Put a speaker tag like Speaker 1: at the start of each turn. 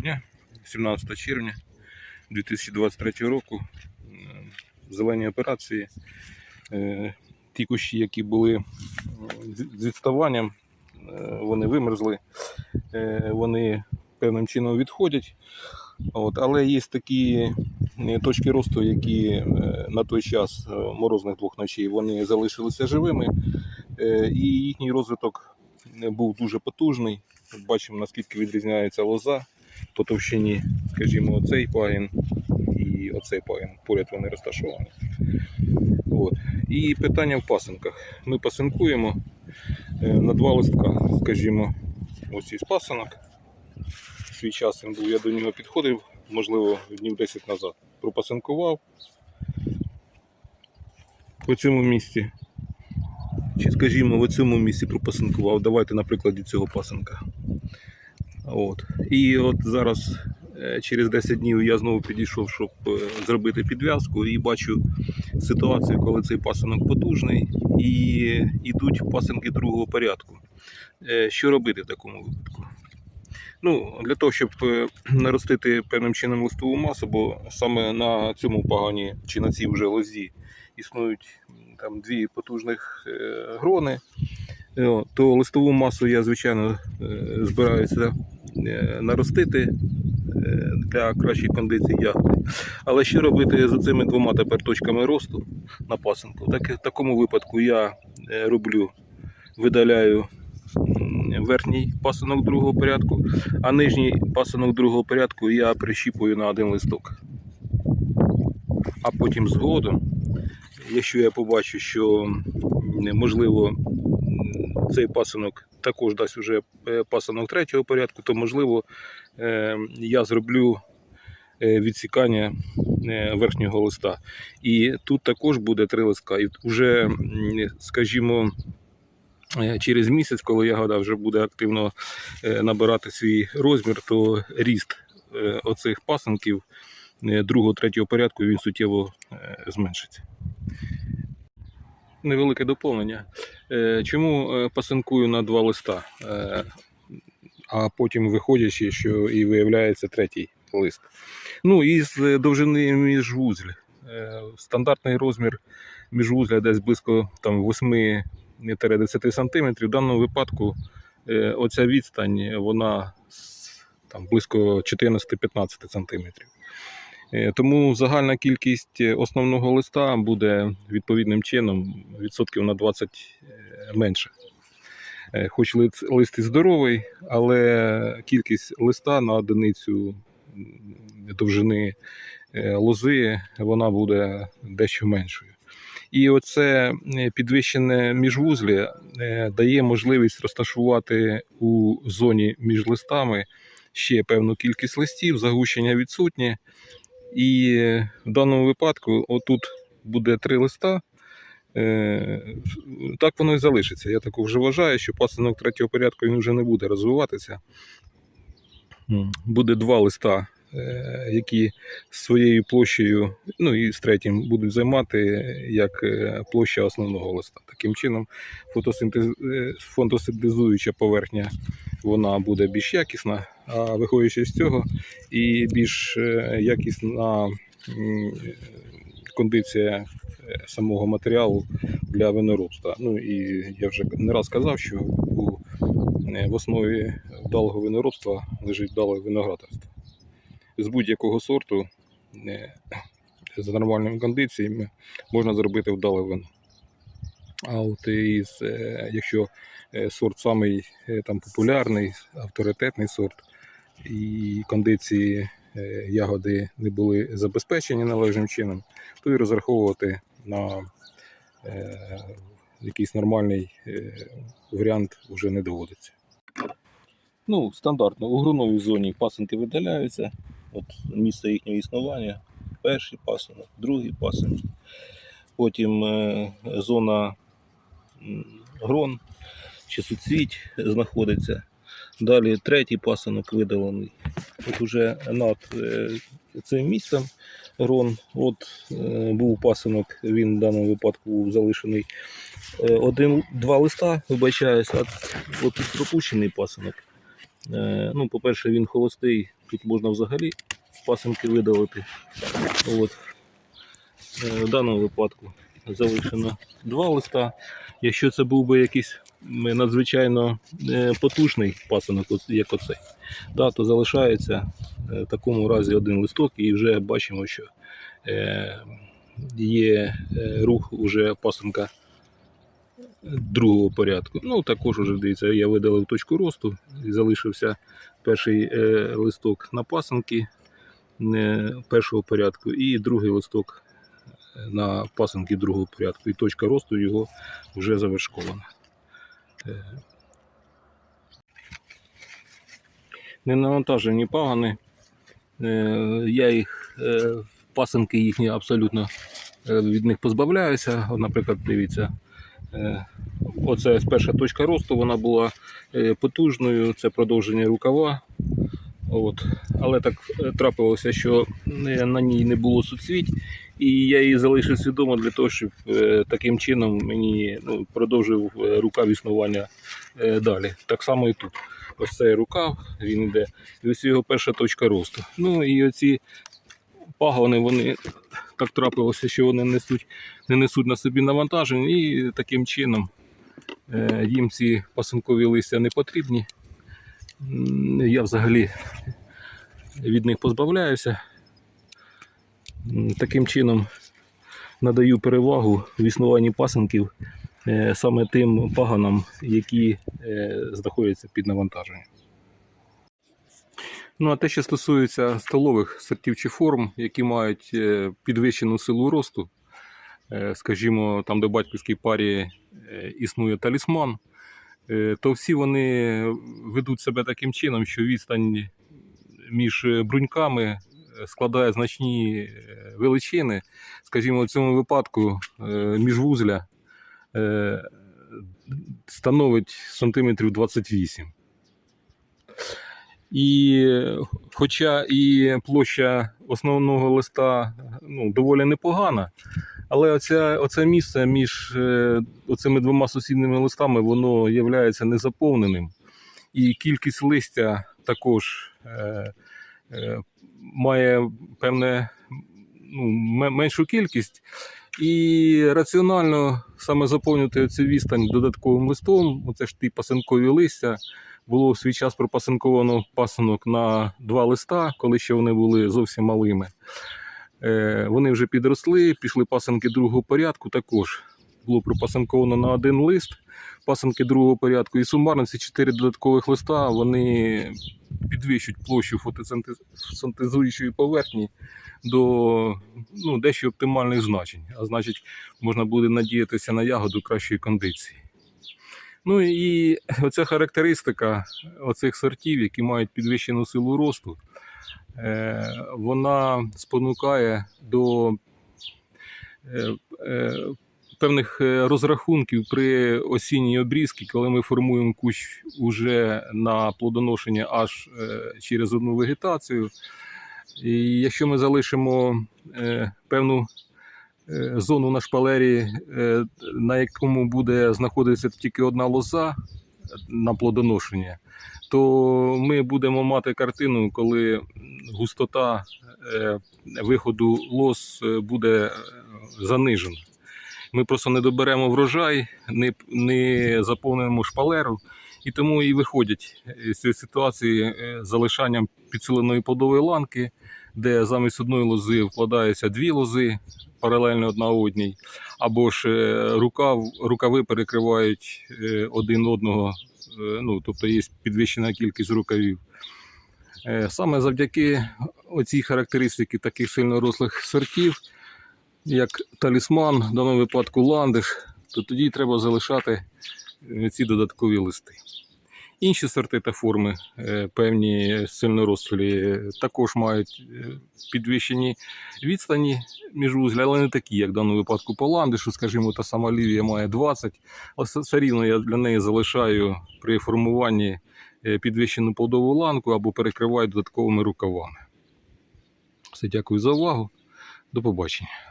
Speaker 1: дня, 17 червня 2023 року. Е, Зелені операції. Е, Ті кущі, які були з з відставанням, е, вони вимерзли, е, вони певним чином відходять. От, але є такі е, точки росту, які е, на той час е, морозних двох ночей вони залишилися живими, е, і їхній розвиток е, був дуже потужний. Бачимо, наскільки відрізняється лоза по товщині, скажімо, оцей пагін і оцей пагін. Поряд вони розташовані. От. І питання в пасинках. Ми пасинкуємо е, на два листка, скажімо, ось із пасинок. Свій час він був, я до нього підходив, можливо, днів 10 назад. Пропасинкував по цьому місці. Чи, скажімо, в цьому місці пропасинкував. Давайте на прикладі цього пасинка. От. І от зараз е, через 10 днів я знову підійшов, щоб е, зробити підв'язку, і бачу ситуацію, коли цей пасинок потужний, і йдуть пасинки другого порядку. Е, Що робити в такому випадку? Ну, для того, щоб наростити певним чином листову масу, бо саме на цьому пагані чи на цій вже лозі існують там дві потужних грони, то листову масу я, звичайно, е, збираюся е, наростити е, для кращої кондиції ягоди. Але що робити з цими двома тепер точками росту на пасинку? Так, в такому випадку я е, роблю, видаляю верхній пасинок другого порядку, а нижній пасинок другого порядку я прищіпую на один листок. А потім згодом, якщо я побачу, що можливо цей пасинок також дасть уже е, пасинок третього порядку, то можливо е, я зроблю е, відсікання верхнього листа. І тут також буде три листка. І вже, скажімо, через місяць, коли ягода вже буде активно набирати свій розмір, то ріст оцих пасинків е, другого, третього порядку він суттєво зменшиться. Невелике доповнення. Е, Чому е, пасинкую на два листа, Е, а потім виходячи, що і виявляється третій лист. Ну, із е, довжини міжвузль. Е, Стандартний розмір міжвузля десь близько там, 8-10 см. В даному випадку оця відстань вона там, близько 14-15 см. Е, Тому загальна кількість е, основного листа буде відповідним чином відсотків на 20 е, менше. Хоч лист, і здоровий, але кількість листа на одиницю довжини лози вона буде дещо меншою. І оце підвищене міжвузлі дає можливість розташувати у зоні між листами ще певну кількість листів, загущення відсутнє. І в даному випадку, отут буде три листа. Е, Так воно і залишиться. Я так вже вважаю, що пасинок третього порядку він вже не буде розвиватися. Буде два листа, е, які своєю площею, ну і з третім будуть займати як е, площа основного листа. Таким чином, фотосинтез, фотосинтезуюча поверхня вона буде більш якісна, виходячи з цього, і більш е, якісна кондиція е, самого матеріалу для виноробства. Ну і я вже не раз казав, що у, е, в основі вдалого виноробства лежить вдале виноградарство. З будь-якого сорту за нормальними кондиціями можна зробити вдале вино. А от із, якщо сорт самий там популярний, авторитетний сорт, і кондиції е, ягоди не були забезпечені належним чином, то і розраховувати на е, якийсь нормальний е, варіант вже не доводиться. Ну, стандартно, у ґруновій зоні пасинки видаляються. От місце їхнього існування. Перший пасинок, другий пасинок. Потім зона грон чи суцвіть знаходиться. Далі третій пасинок видалений. От уже над е, цим місцем грон. От е, був пасинок, він в даному випадку був залишений е, один, два листа, вибачаюся, а от тут пропущений пасинок. Е, Ну, по-перше, він холостий, тут можна взагалі пасинки видалити. От. В даному випадку залишено два листа. Якщо це був би якийсь надзвичайно е, потужний пасинок, як оцей, да, то залишається е, в такому разі один листок, і вже бачимо, що е, є рух уже пасинка другого порядку. Ну, також уже дивіться, я видалив точку росту і залишився перший листок на пасинки першого порядку і другий листок на пасинки другого порядку. І точка росту його вже завершкована. Е, Не навантажені пагани. Е, Я їх, е, пасинки їхні абсолютно від них позбавляюся. Наприклад, дивіться, оце перша точка росту, вона була потужною, це продовження рукава. От. Але так трапилося, що на ній не було суцвіть, і я її залишив свідомо для того, щоб е, таким чином мені ну, продовжив е, рукав існування е, далі. Так само і тут. Ось цей рукав, він йде, і ось його перша точка росту. Ну і оці пагони, вони так трапилося, що вони несуть, не несуть на собі навантажень, і таким чином їм ці пасинкові листя не потрібні. Я взагалі від них позбавляюся. Таким чином надаю перевагу в існуванні пасинків е, саме тим паганам, які е, знаходяться під навантаженням. Ну, а те, що стосується столових сортів чи форм, які мають е, підвищену силу росту, скажімо, там, де батьківській парі існує талісман, то всі вони ведуть себе таким чином, що відстань між бруньками складає значні е, величини. Скажімо, в цьому випадку е, міжвузля е, становить сантиметрів 28. І хоча і площа основного листа ну, доволі непогана, але оця, оце місце між оцими двома сусідніми листами воно є незаповненим. І кількість листя також е, має певне ну, меншу кількість. І раціонально саме заповнювати цю відстань додатковим листом, оце ж ті пасинкові листя, було в свій час пропасинковано пасинок на два листа, коли ще вони були зовсім малими. Е, вони вже підросли, пішли пасинки другого порядку. Також було пропасинковано на один лист, пасинки другого порядку. І сумарно ці чотири додаткових листа вони підвищують площу фотосинтезуючої поверхні до ну, дещо оптимальних значень. А значить, можна буде надіятися на ягоду кращої кондиції. Ну і оця характеристика оцих сортів, які мають підвищену силу росту, е, вона спонукає до е, е, певних е, розрахунків при осінній обрізці, коли ми формуємо кущ уже на плодоношення аж е, через одну вегетацію. І якщо ми залишимо е, певну зону на шпалері, на якому буде знаходитися тільки одна лоза на плодоношення, то ми будемо мати картину, коли густота виходу лоз буде занижена. Ми просто не доберемо врожай, не, не заповнимо шпалеру, і тому і виходять з цієї ситуації е, з залишанням підсиленої плодової ланки, де замість одної лози вкладаються дві лози паралельно одна одній, або ж е, рукав, рукави перекривають е, один одного, е, ну, тобто є підвищена кількість рукавів. Е, Саме завдяки оцій характеристики таких сильно рослих сортів, як талісман, в даному випадку ландиш, то тоді треба залишати е, ці додаткові листи. Інші сорти та форми, е, певні сильнорослі, е, також мають підвищені відстані між вузля, але не такі, як в даному випадку по ландишу, скажімо, та сама лівія має 20, але все- рівно я для неї залишаю при формуванні підвищену плодову ланку або перекриваю додатковими рукавами. Все, дякую за увагу. До побачення.